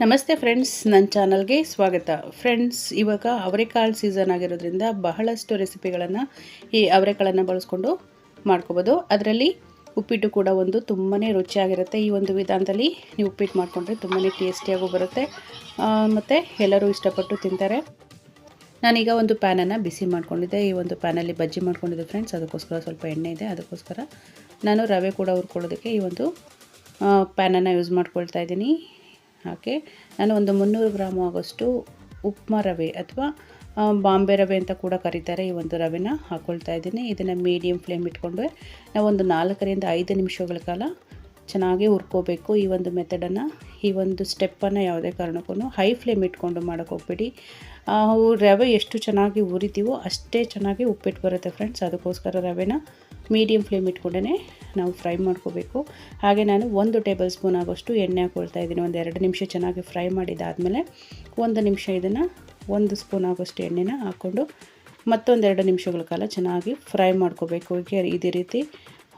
ನಮಸ್ತೆ ಫ್ರೆಂಡ್ಸ್ ನನ್ನ ಚಾನಲ್ಗೆ ಸ್ವಾಗತ. ಫ್ರೆಂಡ್ಸ್, ಇವಾಗ ಅವರೆಕಾಳು ಸೀಸನ್ ಆಗಿರೋದ್ರಿಂದ ಬಹಳಷ್ಟು ರೆಸಿಪಿಗಳನ್ನು ಈ ಅವರೆಕಾಳನ್ನು ಬಳಸ್ಕೊಂಡು ಮಾಡ್ಕೋಬೋದು. ಅದರಲ್ಲಿ ಉಪ್ಪಿಟ್ಟು ಕೂಡ ಒಂದು ತುಂಬಾ ರುಚಿಯಾಗಿರುತ್ತೆ. ಈ ಒಂದು ವಿಧಾನದಲ್ಲಿ ನೀವು ಉಪ್ಪಿಟ್ಟು ಮಾಡಿಕೊಂಡ್ರೆ ತುಂಬಾ ಟೇಸ್ಟಿಯಾಗೂ ಬರುತ್ತೆ. ಮತ್ತು ಎಲ್ಲರೂ ಇಷ್ಟಪಟ್ಟು ತಿಂತಾರೆ. ನಾನೀಗ ಒಂದು ಪ್ಯಾನನ್ನು ಬಿಸಿ ಮಾಡ್ಕೊಂಡಿದ್ದೆ. ಈ ಒಂದು ಪ್ಯಾನಲ್ಲಿ ಬಜ್ಜಿ ಮಾಡ್ಕೊಂಡಿದ್ದೆ ಫ್ರೆಂಡ್ಸ್. ಅದಕ್ಕೋಸ್ಕರ ಸ್ವಲ್ಪ ಎಣ್ಣೆ ಇದೆ. ಅದಕ್ಕೋಸ್ಕರ ನಾನು ರವೆ ಕೂಡ ಹುರ್ಕೊಳ್ಳೋದಕ್ಕೆ ಈ ಒಂದು ಪ್ಯಾನನ್ನು ಯೂಸ್ ಮಾಡ್ಕೊಳ್ತಾ ಇದ್ದೀನಿ. ಹಾಗೆ ನಾನು ಒಂದು ಮುನ್ನೂರು ಗ್ರಾಮ್ ಆಗೋಷ್ಟು ಉಪ್ಮಾ ರವೆ ಅಥವಾ ಬಾಂಬೆ ರವೆ ಅಂತ ಕೂಡ ಕರೀತಾರೆ ಈ ಒಂದು ರವೆನ ಹಾಕ್ಕೊಳ್ತಾ ಇದ್ದೀನಿ. ಇದನ್ನು ಮೀಡಿಯಮ್ ಫ್ಲೇಮ್ ಇಟ್ಕೊಂಡು ನಾವು ಒಂದು ನಾಲ್ಕರಿಂದ ಐದು ನಿಮಿಷಗಳ ಕಾಲ ಚೆನ್ನಾಗಿ ಹುರ್ಕೋಬೇಕು. ಈ ಒಂದು ಮೆಥಡನ್ನು ಈ ಒಂದು ಸ್ಟೆಪ್ಪನ್ನು ಯಾವುದೇ ಕಾರಣಕ್ಕೂ ಹೈ ಫ್ಲೇಮ್ ಇಟ್ಕೊಂಡು ಮಾಡೋಕ್ಕೆ ಹೋಗ್ಬೇಡಿ. ರವೆ ಎಷ್ಟು ಚೆನ್ನಾಗಿ ಉರಿತೀವೋ ಅಷ್ಟೇ ಚೆನ್ನಾಗಿ ಉಪ್ಪಿಟ್ಟು ಬರುತ್ತೆ ಫ್ರೆಂಡ್ಸ್ ಅದಕ್ಕೋಸ್ಕರ ರವೆನ ಮೀಡಿಯಮ್ ಫ್ಲೇಮ್ ಇಟ್ಕೊಂಡೇ ನಾವು ಫ್ರೈ ಮಾಡ್ಕೋಬೇಕು. ಹಾಗೆ ನಾನು ಒಂದು ಟೇಬಲ್ ಸ್ಪೂನ್ ಆಗೋಷ್ಟು ಎಣ್ಣೆ ಹಾಕ್ಕೊಳ್ತಾ ಇದ್ದೀನಿ. ಒಂದು ಎರಡು ನಿಮಿಷ ಚೆನ್ನಾಗಿ ಫ್ರೈ ಮಾಡಿದ್ದಾದಮೇಲೆ ಒಂದು ನಿಮಿಷ ಇದನ್ನು ಒಂದು ಸ್ಪೂನ್ ಆಗೋಷ್ಟು ಎಣ್ಣೆನ ಹಾಕ್ಕೊಂಡು ಮತ್ತೊಂದೆರಡು ನಿಮಿಷಗಳ ಕಾಲ ಚೆನ್ನಾಗಿ ಫ್ರೈ ಮಾಡ್ಕೋಬೇಕು. ಇದೇ ರೀತಿ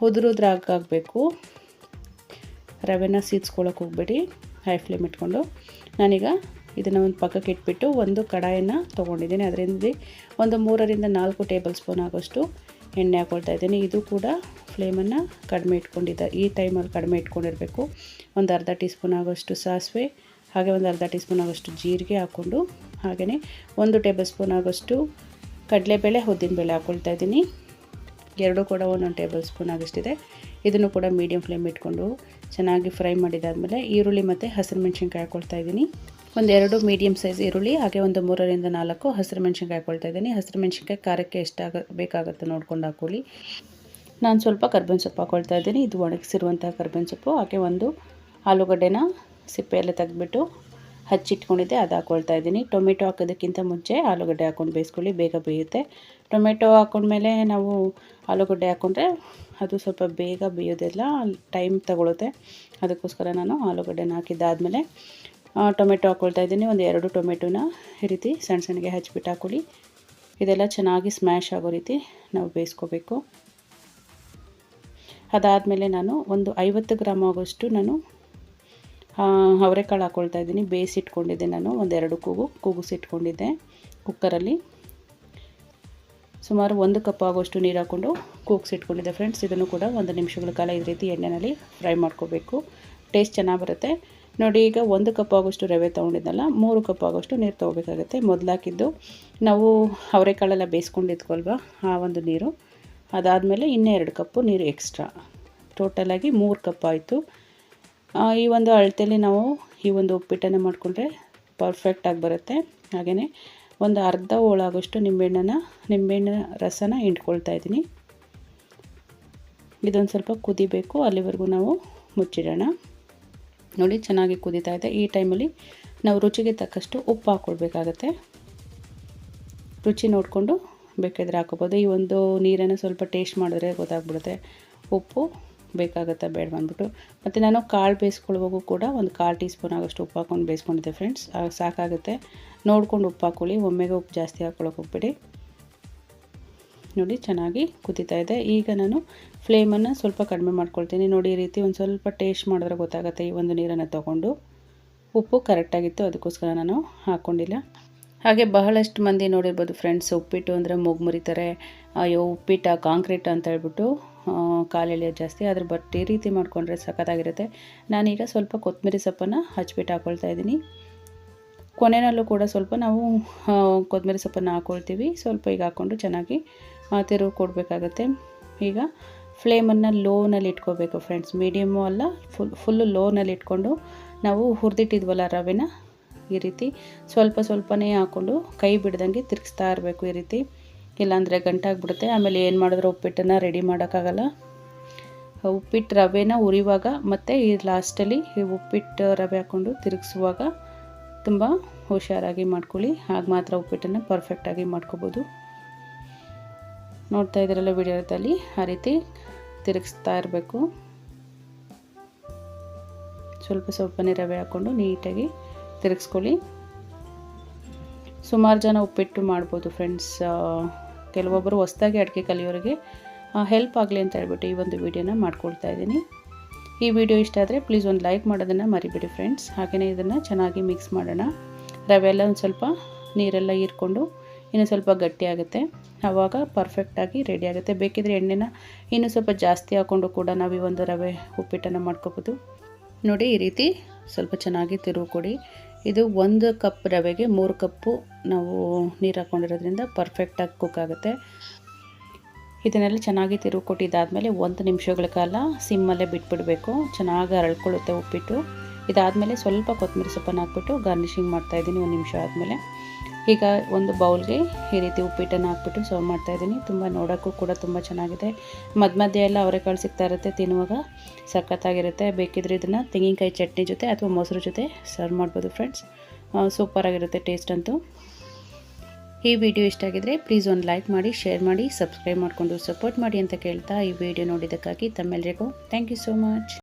ಉದುರುದ್ರಾಗಬೇಕು ರವೆನ ಸೀದ್ಸ್ಕೊಳಕ್ಕೆ ಹೋಗ್ಬೇಡಿ. ಹೈ ಫ್ಲೇಮ್ ಇಟ್ಕೊಂಡು ನಾನೀಗ ಇದನ್ನು ಒಂದು ಪಕ್ಕಕ್ಕೆ ಇಟ್ಬಿಟ್ಟು ಒಂದು ಕಡಾಯನ್ನು ತೊಗೊಂಡಿದ್ದೀನಿ. ಅದರಿಂದ ಒಂದು ಮೂರರಿಂದ ನಾಲ್ಕು ಟೇಬಲ್ ಸ್ಪೂನ್ ಆಗೋಷ್ಟು ಎಣ್ಣೆ ಹಾಕೊಳ್ತಾ ಇದ್ದೀನಿ. ಇದು ಕೂಡ ಫ್ಲೇಮನ್ನು ಕಡಿಮೆ ಇಟ್ಕೊಂಡಿದ್ದ, ಈ ಟೈಮಲ್ಲಿ ಕಡಿಮೆ ಇಟ್ಕೊಂಡಿರಬೇಕು. ಒಂದು ಅರ್ಧ ಟೀ ಸ್ಪೂನ್ ಆಗೋಷ್ಟು ಸಾಸಿವೆ, ಹಾಗೆ ಒಂದು ಅರ್ಧ ಟೀ ಸ್ಪೂನ್ ಆಗೋಷ್ಟು ಜೀರಿಗೆ ಹಾಕ್ಕೊಂಡು ಹಾಗೆಯೇ ಒಂದು ಟೇಬಲ್ ಸ್ಪೂನ್ ಆಗೋಷ್ಟು ಕಡಲೆಬೇಳೆ ಉದ್ದಿನಬೇಳೆ ಹಾಕ್ಕೊಳ್ತಾ ಇದ್ದೀನಿ. ಎರಡೂ ಕೂಡ ಒಂದೊಂದು ಟೇಬಲ್ ಸ್ಪೂನ್ ಆಗೋಷ್ಟಿದೆ. ಇದನ್ನು ಕೂಡ ಮೀಡಿಯಮ್ ಫ್ಲೇಮ್ ಇಟ್ಕೊಂಡು ಚೆನ್ನಾಗಿ ಫ್ರೈ ಮಾಡಿದಾದಮೇಲೆ ಈರುಳ್ಳಿ ಮತ್ತು ಹಸಿರು ಮೆಣಸಿನ್ಕಾಯಿ ಹಾಕ್ಕೊಳ್ತಾ ಇದ್ದೀನಿ. ಒಂದೆರಡು ಮೀಡಿಯಮ್ ಸೈಜ್ ಈರುಳ್ಳಿ, ಹಾಗೆ ಒಂದು ಮೂರರಿಂದ ನಾಲ್ಕು ಹಸಿರು ಮೆಣಸಿನ್ಕಾಯಿ ಹಾಕೊಳ್ತಾ ಇದ್ದೀನಿ. ಹಸಿರು ಮೆಣಸಿನ್ಕಾಯಿ ಖಾರಕ್ಕೆ ಎಷ್ಟಾಗ ಬೇಕಾಗುತ್ತೆ ನೋಡ್ಕೊಂಡು ಹಾಕೊಳ್ಳಿ. ನಾನು ಸ್ವಲ್ಪ ಕರ್ಬೇವಿನ ಸೊಪ್ಪು ಹಾಕೊಳ್ತಾ ಇದ್ದೀನಿ. ಇದು ಒಣಗಿಸಿರುವಂಥ ಕರ್ಬೇವಿನ ಸೊಪ್ಪು. ಹಾಗೆ ಒಂದು ಆಲೂಗಡ್ಡೆನ ಸಿಪ್ಪೆಯೆಲ್ಲ ತೆಗೆದ್ಬಿಟ್ಟು ಹಚ್ಚಿಟ್ಕೊಂಡಿದ್ದೆ, ಅದು ಹಾಕ್ಕೊಳ್ತಾ ಇದ್ದೀನಿ. ಟೊಮೆಟೊ ಹಾಕೋದಕ್ಕಿಂತ ಮುಂಚೆ ಆಲೂಗಡ್ಡೆ ಹಾಕೊಂಡು ಬೇಯಿಸ್ಕೊಳ್ಳಿ, ಬೇಗ ಬೇಯುತ್ತೆ. ಟೊಮೆಟೊ ಹಾಕೊಂಡ್ಮೇಲೆ ನಾವು ಆಲೂಗಡ್ಡೆ ಹಾಕ್ಕೊಂಡ್ರೆ ಅದು ಸ್ವಲ್ಪ ಬೇಗ ಬೇಯೋದೆಲ್ಲ, ಟೈಮ್ ತಗೊಳುತ್ತೆ. ಅದಕ್ಕೋಸ್ಕರ ನಾನು ಆಲೂಗಡ್ಡೆನ ಹಾಕಿದ್ದಾದಮೇಲೆ ಟೊಮೆಟೊ ಹಾಕ್ಕೊಳ್ತಾ ಇದ್ದೀನಿ. ಒಂದು ಎರಡು ಟೊಮೆಟೊನ ಈ ರೀತಿ ಸಣ್ಣ ಸಣ್ಣಗೆ ಹಚ್ಬಿಟ್ಟು ಹಾಕೊಳ್ಳಿ. ಇದೆಲ್ಲ ಚೆನ್ನಾಗಿ ಸ್ಮ್ಯಾಶ್ ಆಗೋ ರೀತಿ ನಾವು ಬೇಯಿಸ್ಕೋಬೇಕು. ಅದಾದಮೇಲೆ ನಾನು ಒಂದು ಐವತ್ತು ಗ್ರಾಮ್ ಆಗೋಷ್ಟು ನಾನು ಅವರೆಕಾಳು ಹಾಕ್ಕೊಳ್ತಾ ಇದ್ದೀನಿ. ಬೇಯಿಸಿಟ್ಕೊಂಡಿದ್ದೆ ನಾನು ಒಂದೆರಡು ಕೂಗು, ಕೂಗಿಸಿಟ್ಕೊಂಡಿದ್ದೆ ಕುಕ್ಕರಲ್ಲಿ. ಸುಮಾರು ಒಂದು ಕಪ್ ಆಗೋಷ್ಟು ನೀರು ಹಾಕ್ಕೊಂಡು ಕೂಗಿಸಿಟ್ಕೊಂಡಿದ್ದೆ ಫ್ರೆಂಡ್ಸ್. ಇದನ್ನು ಕೂಡ ಒಂದು ನಿಮಿಷಗಳ ಕಾಲ ಈ ರೀತಿ ಎಣ್ಣೆಯಲ್ಲಿ ಫ್ರೈ ಮಾಡ್ಕೋಬೇಕು. ಟೇಸ್ಟ್ ಚೆನ್ನಾಗಿ ಬರುತ್ತೆ. ನೋಡಿ, ಈಗ ಒಂದು ಕಪ್ ಆಗೋಷ್ಟು ರವೆ ತೊಗೊಂಡಿದ್ದಲ್ಲ, ಮೂರು ಕಪ್ ಆಗೋಷ್ಟು ನೀರು ತೊಗೋಬೇಕಾಗುತ್ತೆ. ಮೊದಲಾಕಿದ್ದು ನಾವು ಅವರೆಕಾಳೆಲ್ಲ ಬೇಯಿಸ್ಕೊಂಡಿದ್ವಲ್ವ ಆ ಒಂದು ನೀರು. ಅದಾದಮೇಲೆ ಇನ್ನೂ ಎರಡು ಕಪ್ಪು ನೀರು ಎಕ್ಸ್ಟ್ರಾ ಟೋಟಲಾಗಿ ಮೂರು ಕಪ್ ಆಯಿತು. ಈ ಒಂದು ಅಳತೆಯಲ್ಲಿ ನಾವು ಈ ಒಂದು ಉಪ್ಪಿಟ್ಟನ್ನು ಮಾಡಿಕೊಂಡ್ರೆ ಪರ್ಫೆಕ್ಟಾಗಿ ಬರುತ್ತೆ. ಹಾಗೆಯೇ ಒಂದು ಅರ್ಧ ಹೋಳಾಗೋಷ್ಟು ನಿಂಬೆಹಣ್ಣನ್ನು, ನಿಂಬೆಹಣ್ಣಿನ ರಸನ ಹಿಂಡ್ಕೊಳ್ತಾ ಇದ್ದೀನಿ. ಇದೊಂದು ಸ್ವಲ್ಪ ಕುದಿಬೇಕು, ಅಲ್ಲಿವರೆಗೂ ನಾವು ಮುಚ್ಚಿಡೋಣ. ನೋಡಿ ಚೆನ್ನಾಗಿ ಕುದೀತಾ ಇದೆ. ಈ ಟೈಮಲ್ಲಿ ನಾವು ರುಚಿಗೆ ತಕ್ಕಷ್ಟು ಉಪ್ಪು ಹಾಕ್ಕೊಳ್ಬೇಕಾಗತ್ತೆ ರುಚಿ ನೋಡಿಕೊಂಡು ಬೇಕಾದರೆ ಹಾಕೋಬೋದು. ಈ ಒಂದು ನೀರನ್ನು ಸ್ವಲ್ಪ ಟೇಸ್ಟ್ ಮಾಡಿದ್ರೆ ಗೊತ್ತಾಗ್ಬಿಡುತ್ತೆ. ಉಪ್ಪು ಬೇಕಾಗುತ್ತೆ ಬೇಡ ಬಂದ್ಬಿಟ್ಟು ಮತ್ತು ನಾನು ಕಾಳು ಬೇಯಿಸ್ಕೊಳ್ಳುವಾಗೂ ಕೂಡ ಒಂದು ಕಾಲು ಟೀ ಸ್ಪೂನ್ ಆಗೋಷ್ಟು ಉಪ್ಪು ಹಾಕ್ಕೊಂಡು ಬೇಯಿಸ್ಕೊಂಡಿದ್ದೆ ಫ್ರೆಂಡ್ಸ್ ಸಾಕಾಗುತ್ತೆ. ನೋಡ್ಕೊಂಡು ಉಪ್ಪು ಹಾಕ್ಕೊಳ್ಳಿ ಒಮ್ಮೆಗೆ ಉಪ್ಪು ಜಾಸ್ತಿ ಹಾಕ್ಕೊಳಕ್ಕೆ ಹೋಗ್ಬೇಡಿ. ನೋಡಿ ಚೆನ್ನಾಗಿ ಕುದೀತಾ ಇದೆ. ಈಗ ನಾನು ಫ್ಲೇಮನ್ನು ಸ್ವಲ್ಪ ಕಡಿಮೆ ಮಾಡ್ಕೊಳ್ತೀನಿ. ನೋಡಿ, ಈ ರೀತಿ ಒಂದು ಸ್ವಲ್ಪ ಟೇಸ್ಟ್ ಮಾಡಿದ್ರೆ ಗೊತ್ತಾಗುತ್ತೆ ಈ ಒಂದು ನೀರನ್ನು ತೊಗೊಂಡು. ಉಪ್ಪು ಕರೆಕ್ಟಾಗಿತ್ತು ಅದಕ್ಕೋಸ್ಕರ ನಾನು ಹಾಕ್ಕೊಂಡಿಲ್ಲ ಹಾಗೆ ಬಹಳಷ್ಟು ಮಂದಿ ನೋಡಿರ್ಬೋದು ಫ್ರೆಂಡ್ಸ್ ಉಪ್ಪಿಟ್ಟು ಅಂದರೆ ಮೂಗು ಮುರಿತಾರೆ. ಅಯ್ಯೋ, ಉಪ್ಪಿಟ್ಟ ಕಾಂಕ್ರೀಟ್ ಅಂತ ಹೇಳ್ಬಿಟ್ಟು ಕಾಲೆಳೆಯೋದು ಜಾಸ್ತಿ. ಆದರೆ ಬಟ್ ಈ ರೀತಿ ಮಾಡಿಕೊಂಡ್ರೆ ಸಖತ್ತಾಗಿರುತ್ತೆ. ನಾನೀಗ ಸ್ವಲ್ಪ ಕೊತ್ತಂಬರಿ ಸೊಪ್ಪನ್ನು ಹಚ್ಬಿಟ್ಟು ಹಾಕ್ಕೊಳ್ತಾ ಇದ್ದೀನಿ. ಕೊನೆಯಲ್ಲೂ ಕೂಡ ಸ್ವಲ್ಪ ನಾವು ಕೊತ್ತಂಬರಿ ಸೊಪ್ಪನ್ನು ಹಾಕ್ಕೊಳ್ತೀವಿ ಸ್ವಲ್ಪ ಈಗ ಹಾಕ್ಕೊಂಡು ಚೆನ್ನಾಗಿ ತಿರುವು ಕೊಡಬೇಕಾಗತ್ತೆ. ಈಗ ಫ್ಲೇಮನ್ನು ಲೋನಲ್ಲಿ ಇಟ್ಕೋಬೇಕು ಫ್ರೆಂಡ್ಸ್ ಮೀಡಿಯಮು ಅಲ್ಲ ಫುಲ್ ಫುಲ್ಲು ಲೋನಲ್ಲಿ ಇಟ್ಕೊಂಡು ನಾವು ಹುರಿದಿಟ್ಟಿದ್ವಲ್ಲ ರವೆನ, ಈ ರೀತಿ ಸ್ವಲ್ಪ ಸ್ವಲ್ಪನೇ ಹಾಕ್ಕೊಂಡು ಕೈ ಬಿಡ್ದಂಗೆ ತಿರುಗಿಸ್ತಾ ಇರಬೇಕು ಈ ರೀತಿ. ಇಲ್ಲಾಂದರೆ ಗಂಟಾಗ್ಬಿಡುತ್ತೆ ಆಮೇಲೆ ಏನು ಮಾಡಿದ್ರೆ? ಉಪ್ಪಿಟ್ಟನ್ನು ರೆಡಿ ಮಾಡೋಕ್ಕಾಗಲ್ಲ. ಉಪ್ಪಿಟ್ಟು ರವೆನ ಉರಿವಾಗ ಮತ್ತು ಈ ಲಾಸ್ಟಲ್ಲಿ ಈ ಉಪ್ಪಿಟ್ಟು ರವೆ ಹಾಕ್ಕೊಂಡು ತಿರುಗಿಸುವಾಗ ತುಂಬ ಹುಷಾರಾಗಿ ಮಾಡ್ಕೊಳ್ಳಿ. ಆಗ ಮಾತ್ರ ಉಪ್ಪಿಟ್ಟನ್ನು ಪರ್ಫೆಕ್ಟಾಗಿ ಮಾಡ್ಕೋಬೋದು. ನೋಡ್ತಾ ಇದ್ದೀರಲ್ಲ ವಿಡಿಯೋದಲ್ಲಿ ಆ ರೀತಿ ತಿರುಗಿಸ್ತಾ ಇರಬೇಕು. ಸ್ವಲ್ಪ ಸ್ವಲ್ಪನೇ ರವೆ ಹಾಕ್ಕೊಂಡು ನೀಟಾಗಿ ತಿರುಗಿಸ್ಕೊಳ್ಳಿ. ಸುಮಾರು ಜನ ಉಪ್ಪಿಟ್ಟು ಮಾಡ್ಬೋದು ಫ್ರೆಂಡ್ಸ್ ಕೆಲವೊಬ್ಬರು ಹೊಸ್ದಾಗಿ ಅಡುಗೆ ಕಲಿಯೋರಿಗೆ ಹೆಲ್ಪ್ ಆಗಲಿ ಅಂತ ಹೇಳ್ಬಿಟ್ಟು ಈ ಒಂದು ವಿಡಿಯೋನ ಮಾಡ್ಕೊಳ್ತಾ ಇದ್ದೀನಿ. ಈ ವಿಡಿಯೋ ಇಷ್ಟ ಆದರೆ ಪ್ಲೀಸ್ ಒಂದು ಲೈಕ್ ಮಾಡೋದನ್ನು ಮರಿಬೇಡಿ ಫ್ರೆಂಡ್ಸ್ ಹಾಗೆಯೇ ಇದನ್ನು ಚೆನ್ನಾಗಿ ಮಿಕ್ಸ್ ಮಾಡೋಣ. ರವೆ ಎಲ್ಲ ಒಂದು ಸ್ವಲ್ಪ ನೀರೆಲ್ಲ ಹೀರ್ಕೊಂಡು ಇನ್ನು ಸ್ವಲ್ಪ ಗಟ್ಟಿಯಾಗುತ್ತೆ ಆವಾಗ ಪರ್ಫೆಕ್ಟಾಗಿ ರೆಡಿ ಆಗುತ್ತೆ. ಬೇಕಿದ್ರೆ ಎಣ್ಣೆನ ಇನ್ನೂ ಸ್ವಲ್ಪ ಜಾಸ್ತಿ ಹಾಕ್ಕೊಂಡು ಕೂಡ ನಾವು ಈ ಒಂದು ರವೆ ಉಪ್ಪಿಟ್ಟನ್ನು ಮಾಡ್ಕೋಬೋದು. ನೋಡಿ, ಈ ರೀತಿ ಸ್ವಲ್ಪ ಚೆನ್ನಾಗಿ ತಿರುವು ಕೊಡಿ ಇದು ಒಂದು ಕಪ್ ರವೆಗೆ ಮೂರು ಕಪ್ಪು ನಾವು ನೀರು ಹಾಕ್ಕೊಂಡಿರೋದ್ರಿಂದ ಪರ್ಫೆಕ್ಟಾಗಿ ಕುಕ್ ಆಗುತ್ತೆ. ಇದನ್ನೆಲ್ಲ ಚೆನ್ನಾಗಿ ತಿರುವು ಕೊಟ್ಟಿದ್ದಾದಮೇಲೆ ಒಂದು ನಿಮಿಷಗಳ ಕಾಲ ಸಿಮ್ಮಲ್ಲೇ ಬಿಟ್ಬಿಡಬೇಕು. ಚೆನ್ನಾಗಿ ಅರಳ್ಕೊಳ್ಳುತ್ತೆ ಉಪ್ಪಿಟ್ಟು. ಇದಾದಮೇಲೆ ಸ್ವಲ್ಪ ಕೊತ್ತಂಬರಿ ಸೊಪ್ಪನ್ನು ಹಾಕ್ಬಿಟ್ಟು ಗಾರ್ನಿಷಿಂಗ್ ಮಾಡ್ತಾಯಿದ್ದೀನಿ ಒಂದು ನಿಮಿಷ ಆದಮೇಲೆ. ಈಗ ಒಂದು ಬೌಲ್ಗೆ ಈ ರೀತಿ ಉಪ್ಪಿಟ್ಟನ್ನು ಹಾಕ್ಬಿಟ್ಟು ಸರ್ವ್ ಮಾಡ್ತಾಯಿದ್ದೀನಿ ತುಂಬ ನೋಡೋಕ್ಕೂ ಕೂಡ ತುಂಬ ಚೆನ್ನಾಗಿದೆ. ಮಧ್ಯ ಮಧ್ಯೆ ಎಲ್ಲ ಅವರೆಕಾಳು ಸಿಗ್ತಾ ಇರುತ್ತೆ, ತಿನ್ನುವಾಗ ಸಖತ್ತಾಗಿರುತ್ತೆ. ಬೇಕಿದ್ರೆ ಇದನ್ನು ತೆಂಗಿನಕಾಯಿ ಚಟ್ನಿ ಜೊತೆ ಅಥವಾ ಮೊಸರು ಜೊತೆ ಸರ್ವ್ ಮಾಡ್ಬೋದು ಫ್ರೆಂಡ್ಸ್ ಸೂಪರಾಗಿರುತ್ತೆ ಟೇಸ್ಟ್ ಅಂತೂ. ಈ ವಿಡಿಯೋ ಇಷ್ಟ ಆಗಿದ್ರೆ ಪ್ಲೀಸ್ ಒಂದು ಲೈಕ್ ಮಾಡಿ ಶೇರ್ ಮಾಡಿ ಸಬ್ಸ್ಕ್ರೈಬ್ ಮಾಡಿಕೊಂಡು ಸಪೋರ್ಟ್ ಮಾಡಿ ಅಂತ ಕೇಳ್ತಾ ಈ ವಿಡಿಯೋ ನೋಡಿದ್ದಕ್ಕಾಗಿ ತಮ್ಮೆಲ್ಲರಿಗೂ ಥ್ಯಾಂಕ್ ಯು ಸೋ ಮಚ್